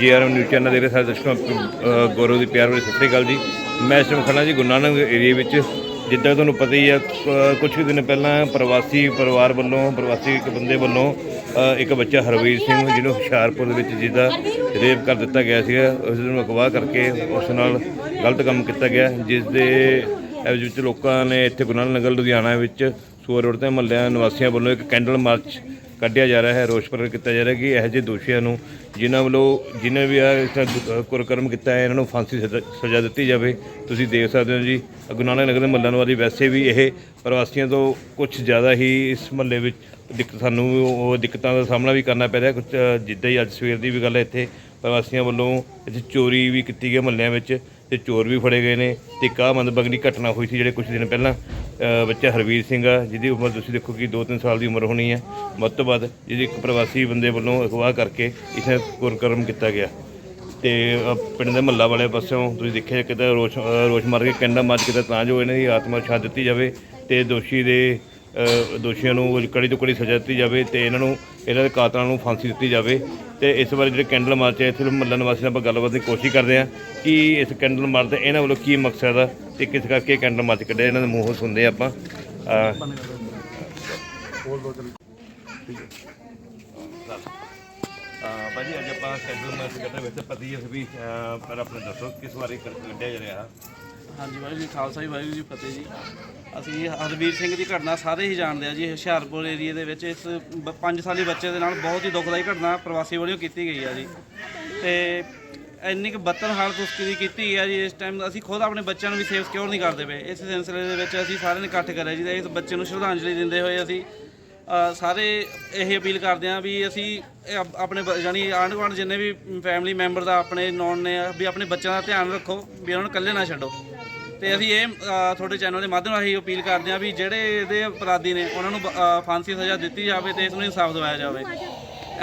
ਜੀਆਰਐਮ news channel ਦੇ ਰਹੇ ਸਾਰੇ ਦਰਸ਼ਕਾਂ ਗੌਰਵ ਦੀ ਪਿਆਰ ਵਾਲੀ ਸਤਿ ਸ਼੍ਰੀ ਅਕਾਲ ਜੀ। ਮੈਂ ਇਸ ਖੰਨਾ ਜੀ, ਗੁਰੂ ਨਾਨਕ ਏਰੀਆ ਵਿੱਚ। ਜਿੱਦਾਂ ਤੁਹਾਨੂੰ ਪਤਾ ਹੀ ਹੈ ਕੁਝ ਕੁ ਦਿਨ ਪਹਿਲਾਂ ਪ੍ਰਵਾਸੀ ਪਰਿਵਾਰ ਵੱਲੋਂ, ਪ੍ਰਵਾਸੀ ਇੱਕ ਬੰਦੇ ਵੱਲੋਂ ਇੱਕ ਬੱਚਾ ਹਰਵੀਰ ਸਿੰਘ ਜਿਹਨੂੰ ਹੁਸ਼ਿਆਰਪੁਰ ਦੇ ਵਿੱਚ ਜਿਹਦਾ ਰੇਪ ਕਰ ਦਿੱਤਾ ਗਿਆ ਸੀਗਾ, ਉਸ ਨੂੰ ਅਗਵਾ ਕਰਕੇ ਉਸ ਨਾਲ ਗਲਤ ਕੰਮ ਕੀਤਾ ਗਿਆ, ਜਿਸ ਦੇ ਵਿੱਚ ਲੋਕਾਂ ਨੇ ਇੱਥੇ ਗੁਰੂ ਨਾਨਕ ਨਗਰ ਲੁਧਿਆਣਾ ਵਿੱਚ ਸੂਰ ਰੋਡ ਤੇ ਮਹੱਲਿਆਂ ਨਿਵਾਸੀਆਂ ਵੱਲੋਂ ਇੱਕ ਕੈਂਡਲ ਮਾਰਚ ਕੱਢਿਆ ਜਾ ਰਿਹਾ ਹੈ। ਰੋਸ ਪ੍ਰਗਟ ਕੀਤਾ ਜਾ ਰਿਹਾ ਕਿ ਇਹੋ ਜਿਹੇ ਦੋਸ਼ੀਆਂ ਨੂੰ ਜਿਨ੍ਹਾਂ ਵੱਲੋਂ ਜਿਨ੍ਹਾਂ ਵੀ ਆ ਇਸ ਤਰ੍ਹਾਂ ਕੁਰਕਰਮ ਕੀਤਾ ਹੈ ਇਹਨਾਂ ਨੂੰ ਫਾਂਸੀ ਸਜ਼ਾ ਸਜ਼ਾ ਦਿੱਤੀ ਜਾਵੇ। ਤੁਸੀਂ ਦੇਖ ਸਕਦੇ ਹੋ ਜੀ ਗੁਰੂ ਨਾਨਕ ਨਗਰ ਦੇ ਮਹੱਲਾ ਨਿਵਾਸੀ ਵੈਸੇ ਵੀ ਇਹ ਪ੍ਰਵਾਸੀਆਂ ਤੋਂ ਕੁਝ ਜ਼ਿਆਦਾ ਹੀ ਇਸ ਮਹੱਲੇ ਵਿੱਚ ਦਿੱਕਤ ਸਾਨੂੰ ਉਹ ਦਿੱਕਤਾਂ ਦਾ ਸਾਹਮਣਾ ਵੀ ਕਰਨਾ ਪੈ ਰਿਹਾ। ਕੁਝ ਅ, ਜਿੱਦਾਂ ਹੀ ਅੱਜ ਸਵੇਰ ਦੀ ਵੀ ਗੱਲ ਹੈ ਇੱਥੇ ਪ੍ਰਵਾਸੀਆਂ ਵੱਲੋਂ ਇੱਥੇ ਚੋਰੀ ਵੀ ਕੀਤੀ ਗਈ ਮਹੱਲਿਆਂ ਵਿੱਚ ਤੇ ਚੋਰ ਵੀ ਫੜੇ ਗਏ ਨੇ। ਤੇ ਇੱਕ ਆਹ ਮੰਦਭਾਗਨੀ ਘਟਨਾ ਹੋਈ ਸੀ ਜਿਹੜੇ ਕੁਝ ਦਿਨ ਪਹਿਲਾਂ ਬੱਚਾ ਹਰਵੀਰ ਸਿੰਘ ਆ, ਜਿਹਦੀ ਉਮਰ ਤੁਸੀਂ ਦੇਖੋ ਕਿ 2-3 ਸਾਲ ਦੀ ਉਮਰ ਹੋਣੀ ਹੈ ਵੱਧ ਤੋਂ ਵੱਧ ਜਿਹਦੀ ਇੱਕ ਪ੍ਰਵਾਸੀ ਬੰਦੇ ਵੱਲੋਂ ਅਗਵਾ ਕਰਕੇ ਇਸੇ ਕੁਰਕਰਮ ਕੀਤਾ ਗਿਆ। ਤੇ ਪਿੰਡ ਦੇ ਮਹੱਲਾ ਵਾਲੇ ਪਾਸਿਓਂ ਤੁਸੀਂ ਦੇਖਿਆ ਕਿਤੇ ਰੋਸ਼ ਰੋਸ਼ ਮਾਰ ਕੇ ਕੰਡਾ ਮਾਰ ਕੀਤਾ ਤਾਂ ਜੋ ਇਹਨਾਂ ਦੀ ਆਤਮਾ ਛਾਂ ਦਿੱਤੀ ਜਾਵੇ ਤੇ ਦੋਸ਼ੀ ਦੇ ਦੋਸ਼ੀਆਂ ਨੂੰ ਕੜੀ ਤੋਂ ਕੜੀ ਸਜ਼ਾ ਦਿੱਤੀ ਜਾਵੇ ਤੇ ਇਹਨਾਂ ਨੂੰ, ਇਹਨਾਂ ਦੇ ਕਾਤਲਾਂ ਨੂੰ ਫਾਂਸੀ ਦਿੱਤੀ ਜਾਵੇ। ਤੇ ਇਸ ਬਾਰੇ ਜਿਹੜੇ ਕੈਂਡਲ ਮਾਰਚ ਹੈ ਇੱਥੇ ਮਹੱਲਾ ਨਿਵਾਸੀ ਨਾਲ ਆਪਾਂ ਗੱਲਬਾਤ ਦੀ ਕੋਸ਼ਿਸ਼ ਕਰਦੇ ਹਾਂ ਕਿ ਇਸ ਕੈਂਡਲ ਮਾਰਚ ਦਾ ਇਹਨਾਂ ਵੱਲੋਂ ਕੀ ਮਕਸਦ ਆ ਤੇ ਕਿਸ ਕਰਕੇ ਕੈਂਡਲ ਮਾਰਚ ਕੱਢਿਆ? ਇਹਨਾਂ ਦੇ ਮੂੰਹੋਂ ਸੁਣਦੇ ਹਾਂ ਆਪਾਂ। ਭਾਜੀ ਅੱਜ ਆਪਾਂ ਕੈਂਡਲ ਮਾਰਚ ਕੱਢਿਆ ਵੈਸੇ ਪਤੀ ਵੀ ਅ, ਪਰ ਆਪਣੇ ਦੱਸੋ ਕਿਸ ਵਾਰੀ ਕੱਢਿਆ ਜਾ ਰਿਹਾ? ਹਾਂਜੀ ਵਾਹਿਗੁਰੂ ਜੀ ਖਾਲਸਾ ਜੀ ਵਾਹਿਗੁਰੂ ਜੀ ਫਤਿਹ ਜੀ। ਅਸੀਂ ਹਰਵੀਰ ਸਿੰਘ ਦੀ ਘਟਨਾ ਸਾਰੇ ਹੀ ਜਾਣਦੇ ਆ ਜੀ ਹੁਸ਼ਿਆਰਪੁਰ ਏਰੀਏ ਦੇ ਵਿੱਚ। ਇਸ 5 ਸਾਲੀ ਬੱਚੇ ਦੇ ਨਾਲ ਬਹੁਤ ਹੀ ਦੁਖਦਾਈ ਘਟਨਾ ਪ੍ਰਵਾਸੀ ਵੱਲੋਂ ਕੀਤੀ ਗਈ ਆ ਜੀ। ਤੇ ਇੰਨੀ ਕੁ ਬੱਤਰ ਹਾਲਤ ਉਸ ਦੀ ਕੀਤੀ ਹੈ ਜੀ, ਇਸ ਟਾਈਮ ਅਸੀਂ ਖੁਦ ਆਪਣੇ ਬੱਚਿਆਂ ਨੂੰ ਵੀ ਸੇਫ ਸਿਕਿਉਰ ਨਹੀਂ ਕਰਦੇ ਪਏ। ਇਸ ਸਿਲਸਿਲੇ ਦੇ ਵਿੱਚ ਅਸੀਂ ਸਾਰਿਆਂ ਨੇ ਇਕੱਠ ਕਰਿਆ ਜੀ ਤੇ ਇਸ ਬੱਚੇ ਨੂੰ ਸ਼ਰਧਾਂਜਲੀ ਦਿੰਦੇ ਹੋਏ ਅਸੀਂ ਸਾਰੇ ਇਹ ਅਪੀਲ ਕਰਦੇ ਹਾਂ ਵੀ ਅਸੀਂ ਆਪਣੇ ਬ- ਜਾਣੀ ਆਂਢ ਗੁਆਂਢ ਜਿੰਨੇ ਵੀ ਫੈਮਿਲੀ ਮੈਂਬਰ ਦਾ ਆਪਣੇ ਨੌਨ ਨੇ ਵੀ ਆਪਣੇ ਬੱਚਿਆਂ ਦਾ ਧਿਆਨ ਰੱਖੋ ਵੀ ਉਹਨਾਂ ਨੂੰ ਇਕੱਲੇ ਨਾ ਛੱਡੋ। ਤੇ ਅਸੀਂ ਇਹ ਤੁਹਾਡੇ ਚੈਨਲ ਦੇ ਮਾਧਿਅਮ ਰਾਹੀਂ ਅਪੀਲ ਕਰਦੇ ਹਾਂ ਵੀ ਜਿਹੜੇ ਇਹਦੇ ਅਪਰਾਧੀ ਨੇ, ਉਹਨਾਂ ਨੂੰ ਬ- ਫਾਂਸੀ ਸਜ਼ਾ ਦਿੱਤੀ ਜਾਵੇ ਤੇ ਇਸ ਨੂੰ ਇਨਸਾਫ ਦਿਵਾਇਆ ਜਾਵੇ।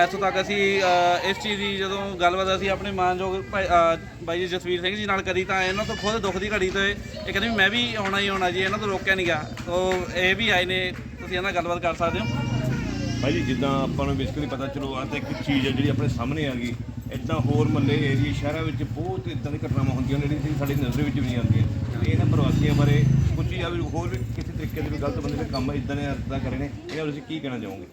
ਇੱਥੋਂ ਤੱਕ ਅਸੀਂ ਅ, ਇਸ ਚੀਜ਼ ਦੀ ਜਦੋਂ ਗੱਲਬਾਤ ਅਸੀਂ ਆਪਣੇ ਮਾਨਯੋਗ ਭਾਈ- ਅ, ਬਾਈ ਜੀ ਜਸਵੀਰ ਸਿੰਘ ਜੀ ਨਾਲ ਕਰੀ ਤਾਂ ਇਹਨਾਂ ਤੋਂ ਖੁਦ ਦੁੱਖ ਦੀ ਘੜੀ 'ਤੇ ਇਹ ਕਹਿੰਦੇ ਵੀ ਮੈਂ ਵੀ ਆਉਣਾ ਹੀ ਆਉਣਾ ਜੀ ਇਹਨਾਂ ਤੋਂ ਰੋਕਿਆ ਨਹੀਂ ਗਿਆ ਉਹ ਇਹ ਵੀ ਆਏ ਨੇ ਤੁਸੀਂ ਇਹਨਾਂ ਨਾਲ ਗੱਲਬਾਤ ਕਰ ਸਕਦੇ ਹੋ। ਭਾਜੀ ਜਿੱਦਾਂ ਆਪਾਂ ਨੂੰ ਬੇਸਿਕਲੀ ਪਤਾ ਚਲੋ ਆ ਤਾਂ ਇੱਕ ਚੀਜ਼ ਹੈ ਜਿਹੜੀ ਆਪਣੇ ਸਾਹਮਣੇ ਆ ਗਈ। ਇਦਾਂ ਹੋਰ ਮੱਲੇ ਏਰੀਏ ਸ਼ਹਿਰਾਂ ਵਿੱਚ ਬਹੁਤ ਇਦਾਂ ਦੀ ਘਟਨਾਵਾਂ ਹੁੰਦੀਆਂ ਨੇ ਜਿਹੜੀ ਸਾਡੀ ਨਜ਼ਰ ਵਿੱਚ ਵੀ ਨਹੀਂ ਆਉਂਦੀਆਂ। ਤੇ ਇਹਨਾਂ ਪ੍ਰਵਾਸੀਆਂ ਬਾਰੇ ਕੁਝ ਜਾਂ ਵੀ ਹੋਰ ਵੀ ਕਿਸੇ ਤਰੀਕੇ ਦੇ ਵੀ ਗਲਤ ਬੰਦੇ ਦੇ ਕੰਮ ਇਦਾਂ ਦੇ ਅਰਦਾਂ ਕਰੇ ਨੇ ਇਹਨਾਂ ਬਾਰੇ ਤੁਸੀਂ ਕੀ ਕਹਿਣਾ ਚਾਹੋਗੇ?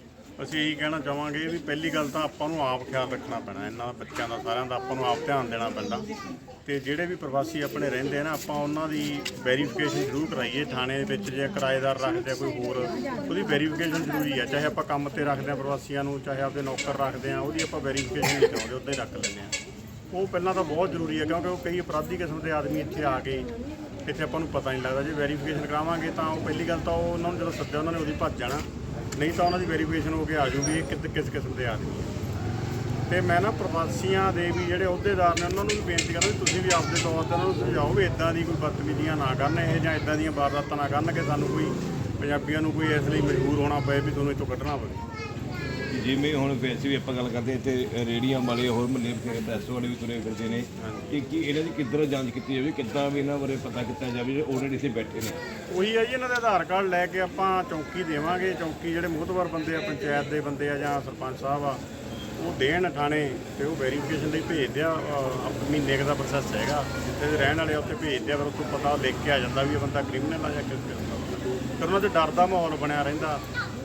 ਅਸੀਂ ਇਹੀ ਕਹਿਣਾ ਚਾਹਾਂਗੇ ਵੀ ਪਹਿਲੀ ਗੱਲ ਤਾਂ ਆਪਾਂ ਨੂੰ ਆਪ ਖਿਆਲ ਰੱਖਣਾ ਪੈਣਾ, ਇਹਨਾਂ ਦਾ ਬੱਚਿਆਂ ਦਾ ਸਾਰਿਆਂ ਦਾ ਆਪਾਂ ਨੂੰ ਆਪ ਧਿਆਨ ਦੇਣਾ ਪੈਂਦਾ। ਤੇ ਜਿਹੜੇ ਵੀ ਪ੍ਰਵਾਸੀ ਆਪਣੇ ਰਹਿੰਦੇ ਆ ਨਾ, ਆਪਾਂ ਉਹਨਾਂ ਦੀ ਵੈਰੀਫਿਕੇਸ਼ਨ ਜ਼ਰੂਰ ਕਰਾਈਏ, ਥਾਣੇ ਦੇ ਵਿੱਚ ਜੇ ਕਿਰਾਏਦਾਰ ਰੱਖਦੇ ਆ ਕੋਈ ਹੋਰ, ਉਹਦੀ ਵੈਰੀਫਿਕੇਸ਼ਨ ਜ਼ਰੂਰੀ ਆ, ਚਾਹੇ ਆਪਾਂ ਕੰਮ ਤੇ ਰੱਖਦੇ ਆ ਪ੍ਰਵਾਸੀਆਂ ਨੂੰ, ਚਾਹੇ ਆਪਦੇ ਨੌਕਰ ਰੱਖਦੇ ਆ, ਉਹਦੀ ਆਪਾਂ ਵੈਰੀਫਿਕੇਸ਼ਨ ਨਹੀਂ ਕਰਾਉਂਦੇ, ਉੱਦਾਂ ਹੀ ਰੱਖ ਲੈਂਦੇ ਆ। ਉਹ ਪਹਿਲਾਂ ਤਾਂ ਬਹੁਤ ਜ਼ਰੂਰੀ ਹੈ ਕਿਉਂਕਿ ਉਹ ਕਈ ਅਪਰਾਧੀ ਕਿਸਮ ਦੇ ਆਦਮੀ ਇੱਥੇ ਆ ਕੇ, ਇੱਥੇ ਆਪਾਂ ਨੂੰ ਪਤਾ ਨਹੀਂ ਲੱਗਦਾ, ਜੇ ਵੈਰੀਫਿਕੇਸ਼ਨ ਕਰਾਵਾਂਗੇ ਤਾਂ ਉਹ ਪਹਿਲੀ ਗੱਲ ਤਾਂ ਉਹ ਉਹਨਾਂ ਨੂੰ ਜਦੋਂ ਸੱਦਿਆ, ਉਹਨਾਂ ਨੇ ਉਹਦੀ ਭੱਜ ਜਾਣਾ। ਨਹੀਂ ਤਾਂ ਉਹਨਾਂ ਦੀ ਵੈਰੀਫਿਕੇਸ਼ਨ ਹੋ ਕੇ ਆ ਜੂਗੀ ਇਹ ਕਿਸ ਕਿਸ ਕਿਸਮ ਦੇ ਆਦਮੀ ਹੈ ਤੇ ਮੈਂ ਨਾ ਪ੍ਰਵਾਸੀਆਂ ਦੇ ਵੀ ਜਿਹੜੇ ਅਹੁਦੇਦਾਰ ਨੇ, ਉਹਨਾਂ ਨੂੰ ਵੀ ਬੇਨਤੀ ਕਰਦਾ ਵੀ ਤੁਸੀਂ ਵੀ ਆਪਦੇ ਤੌਰ ਤੇ ਉਹਨਾਂ ਨੂੰ ਸਮਝਾਓ ਵੀ ਇਦਾਂ ਦੀ ਕੋਈ ਬਦਤਮੀਜ਼ੀਆਂ ਨਾ ਕਰਨ, ਇਹ ਜਾਂ ਇਦਾਂ ਦੀਆਂ ਵਾਰਦਾਤਾਂ ਨਾ ਕਰਨ ਕਿ ਸਾਨੂੰ ਕੋਈ ਪੰਜਾਬੀਆਂ ਨੂੰ ਕੋਈ ਇਸ ਲਈ ਮਜਬੂਰ ਹੋਣਾ ਪਏ ਵੀ ਤੁਹਾਨੂੰ ਇੱਥੋਂ ਕੱਢਣਾ ਪਵੇ। ਜਿਵੇਂ ਹੁਣ ਵੈਸੇ ਵੀ ਆਪਾਂ ਗੱਲ ਕਰਦੇ ਹਾਂ ਇੱਥੇ ਰੇੜੀਆਂ ਵਾਲੇ ਹੋਰ ਮੱਲੇ ਪ੍ਰੈਸ ਵਾਲੇ ਵੀ ਤੁਰੇ ਫਿਰਦੇ ਨੇ ਕਿ ਕੀ ਇਹਨਾਂ ਦੀ ਕਿੱਧਰ ਜਾਂਚ ਕੀਤੀ ਜਾਵੇ ਕਿੱਦਾਂ ਵੀ ਇਹਨਾਂ ਬਾਰੇ ਪਤਾ ਕੀਤਾ ਜਾਵੇ ਜਿਹੜੇ ਆਲਰੇਡੀ ਇੱਥੇ ਬੈਠੇ ਨੇ। ਉਹੀ ਹੈ ਜੀ ਇਹਨਾਂ ਦੇ ਆਧਾਰ ਕਾਰਡ ਲੈ ਕੇ ਆਪਾਂ ਚੌਂਕੀ ਦੇਵਾਂਗੇ। ਚੌਂਕੀ ਜਿਹੜੇ ਮੁਹਤਵਰ ਬੰਦੇ ਆ ਪੰਚਾਇਤ ਦੇ ਬੰਦੇ ਆ ਜਾਂ ਸਰਪੰਚ ਸਾਹਿਬ ਆ ਉਹ ਦੇਣ ਥਾਣੇ ਤੇ ਉਹ ਵੈਰੀਫਿਕੇਸ਼ਨ ਲਈ ਭੇਜਦੇ ਆ ਅਹ, ਮਹੀਨੇ ਕੁ ਦਾ ਪ੍ਰੋਸੈਸ ਹੈਗਾ। ਜਿੱਥੇ ਦੇ ਰਹਿਣ ਵਾਲੇ ਆ ਉੱਥੇ ਭੇਜਦੇ ਆ ਫਿਰ ਉੱਥੋਂ ਪਤਾ ਲਿਖ ਕੇ ਆ ਜਾਂਦਾ ਵੀ ਇਹ ਬੰਦਾ ਕ੍ਰਿਮੀਨਲ ਆ ਜਾਂ ਕਿਸ ਕਿਸਮ ਦਾ ਬੰਦਾ। ਫਿਰ ਉਹਨਾਂ 'ਚ ਡਰ ਦਾ ਮਾਹੌਲ ਬਣਿਆ ਰਹਿੰਦਾ।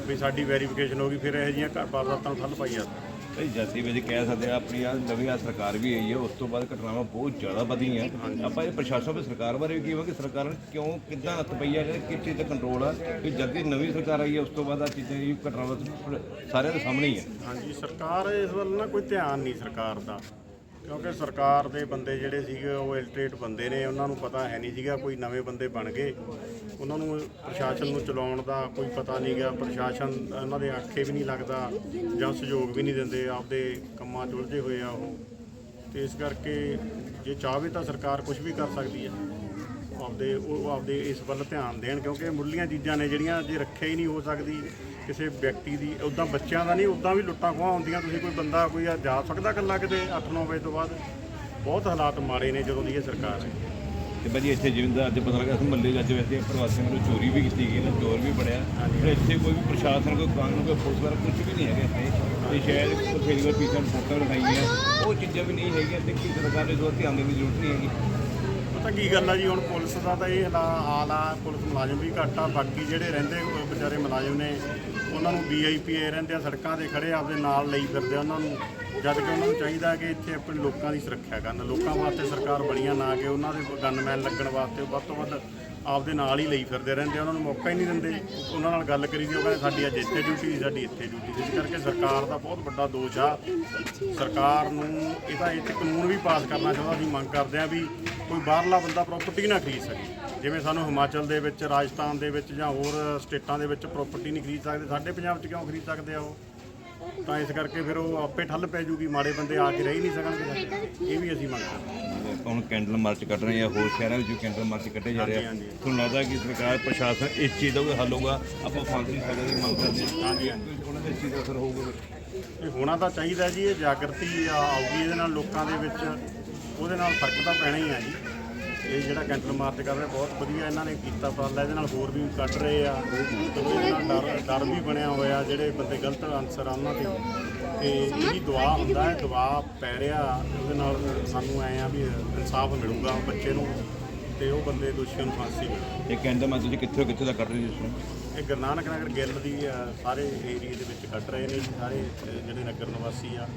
ਵੀ ਸਾਡੀ ਵੈਰੀਫਿਕੇਸ਼ਨ ਹੋ ਗਈ ਫਿਰ ਇਹੋ ਜਿਹੀਆਂ ਘਰ ਵਾਰਦਾਤਾਂ ਨੂੰ ਠੱਲ ਪਾਈ ਜਾਂਦੀ ਭਾਈ ਜੱਸੀ ਵਿੱਚ ਕਹਿ ਸਕਦੇ ਆ ਆਪਣੀ ਆ ਨਵੀਂ ਆ ਸਰਕਾਰ ਵੀ ਆਈ ਹੈ ਉਸ ਤੋਂ ਬਾਅਦ ਘਟਨਾਵਾਂ ਬਹੁਤ ਜ਼ਿਆਦਾ ਵਧੀਆਂ। ਆਪਾਂ ਇਹ ਪ੍ਰਸ਼ਾਸਨ ਤੇ ਸਰਕਾਰ ਬਾਰੇ ਵੀ ਕੀ ਕਿ ਸਰਕਾਰ ਨੇ ਕਿਉਂ ਕਿੱਦਾਂ ਹੱਥ ਪਈ ਆ ਕਿਸ ਚੀਜ਼ ਤੇ ਕੰਟਰੋਲ ਆ ਕਿ ਜਦ ਦੀ ਨਵੀਂ ਸਰਕਾਰ ਆਈ ਹੈ ਉਸ ਤੋਂ ਬਾਅਦ ਆ ਚੀਜ਼ਾਂ ਦੀ ਘਟਨਾਵਾਂ ਸਾਰਿਆਂ ਦੇ ਸਾਹਮਣੇ ਹੀ ਹੈ ਹਾਂਜੀ ਸਰਕਾਰ ਇਸ ਵੱਲ ਨਾ ਕੋਈ ਧਿਆਨ ਨਹੀਂ ਸਰਕਾਰ ਦਾ। ਕਿਉਂਕਿ ਸਰਕਾਰ ਦੇ ਬੰਦੇ ਜਿਹੜੇ ਸੀਗੇ, ਉਹ ਇਲਟਰੇਟ ਬੰਦੇ ਨੇ, ਉਹਨਾਂ ਨੂੰ ਪਤਾ ਹੈ ਨਹੀਂ ਸੀਗਾ ਕੋਈ ਨਵੇਂ ਬੰਦੇ ਬਣ ਗਏ। ਉਹਨਾਂ ਨੂੰ ਪ੍ਰਸ਼ਾਸਨ ਨੂੰ ਚਲਾਉਣ ਦਾ ਕੋਈ ਪਤਾ ਨਹੀਂ ਗਾ ਪ੍ਰਸ਼ਾਸਨ ਉਹਨਾਂ ਦੇ ਆਖੇ ਵੀ ਨਹੀਂ ਲੱਗਦਾ ਜਾਂ ਸਹਿਯੋਗ ਵੀ ਨਹੀਂ ਦਿੰਦੇ, ਆਪਦੇ ਕੰਮਾਂ 'ਚ ਉਲਝੇ ਹੋਏ ਆ ਉਹ। ਤੇ ਇਸ ਕਰਕੇ ਜੇ ਚਾਹਵੇ ਤਾਂ ਸਰਕਾਰ ਕੁਝ ਵੀ ਕਰ ਸਕਦੀ ਹੈ। ਆਪਦੇ ਉਹ ਆਪਦੇ ਇਸ ਵੱਲ ਧਿਆਨ ਦੇਣ ਕਿਉਂਕਿ ਮੁੱਢਲੀਆਂ ਚੀਜ਼ਾਂ ਨੇ ਜਿਹੜੀਆਂ ਜੇ ਰੱਖਿਆ ਹੀ ਨਹੀਂ ਹੋ ਸਕਦੀ ਕਿਸੇ ਵਿਅਕਤੀ ਦੀ। ਉਦਾਂ ਬੱਚਿਆਂ ਦਾ ਨਹੀਂ ਉਦਾਂ ਵੀ ਲੁੱਟਾਂ ਖੋਹਾਂ ਹੁੰਦੀਆਂ। ਤੁਸੀਂ ਕੋਈ ਬੰਦਾ ਕੋਈ ਆ ਜਾ ਸਕਦਾ ਇਕੱਲਾ ਕਿਤੇ 8-9 ਵਜੇ ਤੋਂ ਬਾਅਦ? ਬਹੁਤ ਹਾਲਾਤ ਮਾੜੇ ਨੇ ਜਦੋਂ ਦੀ ਇਹ ਸਰਕਾਰ ਹੈ ਤੇ ਭਾਜੀ ਇੱਥੇ ਜਿਵੇਂ ਦਾ ਅੱਜ ਪਤਾ ਲੱਗਾ ਮੱਲੇ ਅੱਜ ਵੈਸੇ ਪ੍ਰਵਾਸੀਆਂ ਨੂੰ ਚੋਰੀ ਵੀ ਕੀਤੀ ਗਈ ਨਾ ਚੋਰ ਵੀ ਬੜਿਆ ਪਰ ਇੱਥੇ ਕੋਈ ਵੀ ਪ੍ਰਸ਼ਾਸਨ ਕੋਈ ਕਾਨੂੰਨ ਕੋਈ ਪੁਲਿਸ ਵਾਲਾ ਕੁਝ ਵੀ ਨਹੀਂ ਹੈਗਾ ਇੱਥੇ। ਤੇ ਸ਼ਾਇਦ ਫੇਰੀ ਵਾਰ ਪੀਛੇ ਫੋਟੋ ਲਗਾਈ ਹੈ ਉਹ ਚੀਜ਼ਾਂ ਵੀ ਨਹੀਂ ਹੈਗੀਆਂ ਤੇ ਕੀ ਸਰਕਾਰ ਦੇ ਦੋ ਧਿਆਨ ਦੇਣ ਦੀ ਜ਼ਰੂਰਤ ਨਹੀਂ ਹੈਗੀ। ਤਾਂ ਕੀ ਗੱਲ ਆ ਜੀ, ਹੁਣ ਪੁਲਿਸ ਦਾ ਤਾਂ ਇਹ ਹਾਲਾ- ਹਾਲ ਆ, ਪੁਲਿਸ ਮੁਲਾਜ਼ਮ ਵੀ ਘੱਟ ਆ, ਬਾਕੀ ਜਿਹੜੇ ਰਹਿੰਦੇ ਵਿਚਾਰੇ ਮੁਲਾਜ਼ਮ ਨੇ, ਉਹਨਾਂ ਨੂੰ ਵੀਆਈਪੀ ਰਹਿੰਦੇ ਆ ਸੜਕਾਂ ਤੇ ਖੜੇ ਆਪਦੇ ਨਾਲ ਲਈ ਫਿਰਦੇ ਆ ਉਹਨਾਂ ਨੂੰ। ਜਦ ਕਿ ਉਹਨਾਂ ਨੂੰ ਚਾਹੀਦਾ ਕਿ ਇੱਥੇ ਆਪਣੇ ਲੋਕਾਂ ਦੀ ਸੁਰੱਖਿਆ ਕਰਨ, ਲੋਕਾਂ ਵਾਸਤੇ ਸਰਕਾਰ ਬਣੀਆਂ ਨਾ ਕਿ ਉਹਨਾਂ ਦੇ ਗਨਮੈਨ ਲੱਗਣ ਵਾਸਤੇ ਵੱਧ ਤੋਂ ਵੱਧ ਆਪਦੇ ਨਾਲ ਹੀ ਲਈ ਫਿਰਦੇ ਰਹਿੰਦੇ ਆ, ਉਹਨਾਂ ਨੂੰ ਮੌਕਾ ਹੀ ਨਹੀਂ ਦਿੰਦੇ। ਉਹਨਾਂ ਨਾਲ ਗੱਲ ਕਰੀ ਦੀ ਉਹ ਕਹਿੰਦੇ ਸਾਡੀ ਅੱਜ ਇੱਥੇ ਡਿਊਟੀ ਸਾਡੀ ਇੱਥੇ ਡਿਊਟੀ ਸੀ। ਇਸ ਕਰਕੇ ਸਰਕਾਰ ਦਾ ਬਹੁਤ ਵੱਡਾ ਦੋਸ਼ ਆ। ਸਰਕਾਰ ਨੂੰ ਇਹਦਾ ਇਹ ਕਾਨੂੰਨ ਵੀ ਪਾਸ ਕਰਨਾ ਚਾਹੁੰਦਾ, ਅਸੀਂ ਮੰਗ ਕਰਦੇ ਆ ਵੀ ਕੋਈ ਬਾਹਰਲਾ ਬੰਦਾ ਪ੍ਰਾਪਰਟੀ ਨਾ ਖਰੀਦ ਸਕੇ। ਜਿਵੇਂ ਸਾਨੂੰ ਹਿਮਾਚਲ ਦੇ ਵਿੱਚ, ਰਾਜਸਥਾਨ ਦੇ ਵਿੱਚ ਜਾਂ ਹੋਰ ਸਟੇਟਾਂ ਦੇ ਵਿੱਚ ਪ੍ਰਾਪਰਟੀ ਨਹੀਂ ਖਰੀਦ ਸਕਦੇ, ਸਾਡੇ ਪੰਜਾਬ 'ਚ ਕਿਉਂ ਖਰੀਦ ਸਕਦੇ ਆ ਉਹ? ਤਾਂ ਇਸ ਕਰਕੇ ਫਿਰ ਉਹ ਆਪੇ ਠੱਲ ਪੈ ਜੂਗੀ ਮਾੜੇ ਬੰਦੇ ਆ ਕੇ ਰਹਿ ਨਹੀਂ ਸਕਣਗੇ ਸਾਡੇ। ਇਹ ਵੀ ਅਸੀਂ ਮੰਗ ਕਰਦੇ ਹਾਂ ਹੁਣ ਕੈਂਡਲ ਮਾਰਚ ਕੱਢ ਰਹੇ ਆ ਹੋਰ ਸ਼ਹਿਰਾਂ ਵਿੱਚ ਕੈਂਡਲ ਮਾਰਚ ਕੱਢੇ ਜਾ ਰਹੇ ਆ। ਤੁਹਾਨੂੰ ਲੱਗਦਾ ਕਿ ਸਰਕਾਰ ਪ੍ਰਸ਼ਾਸਨ ਇਸ ਚੀਜ਼ ਦਾ ਕੋਈ ਹੱਲ ਹੋਊਗਾ ਆਪਾਂ ਫਾਂਸੀ ਸਜ਼ਾ ਦੀ ਮੰਗ ਕਰਦੇ ਹਾਂ। ਉਹਨਾਂ ਦੇ ਚੀਜ਼ ਦਾ ਅਸਰ ਹੋਊਗਾ। ਇਹ ਹੋਣਾ ਤਾਂ ਚਾਹੀਦਾ ਜੀ ਇਹ ਜਾਗਰਤੀ ਆ- ਆਊਗੀ ਇਹਦੇ ਨਾਲ ਲੋਕਾਂ ਦੇ ਵਿੱਚ ਉਹਦੇ ਨਾਲ ਫ਼ਰਕ ਤਾਂ ਪੈਣਾ ਹੀ ਆ ਜੀ ਇਹ ਜਿਹੜਾ ਕੈਂਟਰ ਮਾਰਚ ਕਰ ਰਹੇ ਬਹੁਤ ਵਧੀਆ ਇਹਨਾਂ ਨੇ ਕੀਤਾ ਉਪਰਾਲਾ ਇਹਦੇ ਨਾਲ ਹੋਰ ਵੀ ਕੱਢ ਰਹੇ ਆ। ਤੇ ਇਹਦੇ ਨਾਲ ਡਰ ਡਰ ਵੀ ਬਣਿਆ ਹੋਇਆ ਜਿਹੜੇ ਬੰਦੇ ਗਲਤ ਆਨਸਰ ਆ ਉਹਨਾਂ ਤੇ। ਤੇ ਇਹਦੀ ਦੁਆ ਹੁੰਦਾ ਹੈ ਦੁਆ ਪੈ ਰਿਹਾ ਉਹਦੇ ਨਾਲ ਸਾਨੂੰ ਐ ਆ ਵੀ ਇਨਸਾਫ ਮਿਲੂਗਾ ਬੱਚੇ ਨੂੰ ਤੇ ਉਹ ਬੰਦੇ ਦੋਸ਼ੀਆਂ ਨੂੰ ਫਾਂਸੀ ਮਿਲੂ ਇਹ ਕੈਂਡਲ ਮਾਰਚ ਤੁਸੀਂ ਕਿੱਥੋਂ ਕਿੱਥੇ ਦਾ ਕੱਢ ਰਹੇ ਜੀ ਇਹ ਗੁਰੂ ਨਾਨਕ ਨਗਰ ਗਿੱਲ ਦੀ ਅ, ਸਾਰੇ ਏਰੀਏ ਦੇ ਵਿੱਚ ਕੱਢ ਰਹੇ ਨੇ ਸਾਰੇ ਅ, ਜਿਹੜੇ ਨਗਰ ਨਿਵਾਸੀ ਆ।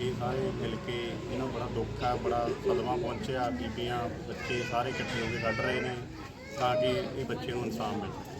ਇਹ ਸਾਰੇ ਮਿਲ ਕੇ ਇਹਨਾਂ ਬੜਾ ਦੁੱਖ ਆ, ਬੜਾ ਸਦਮਾ ਪਹੁੰਚਿਆ, ਬੀਬੀਆਂ, ਬੱਚੇ ਸਾਰੇ ਇਕੱਠੇ ਹੋ ਕੇ ਕੱਢ ਰਹੇ ਨੇ ਤਾਂ ਕਿ ਇਹ ਬੱਚੇ ਨੂੰ ਇਨਸਾਨ ਮਿਲੇ।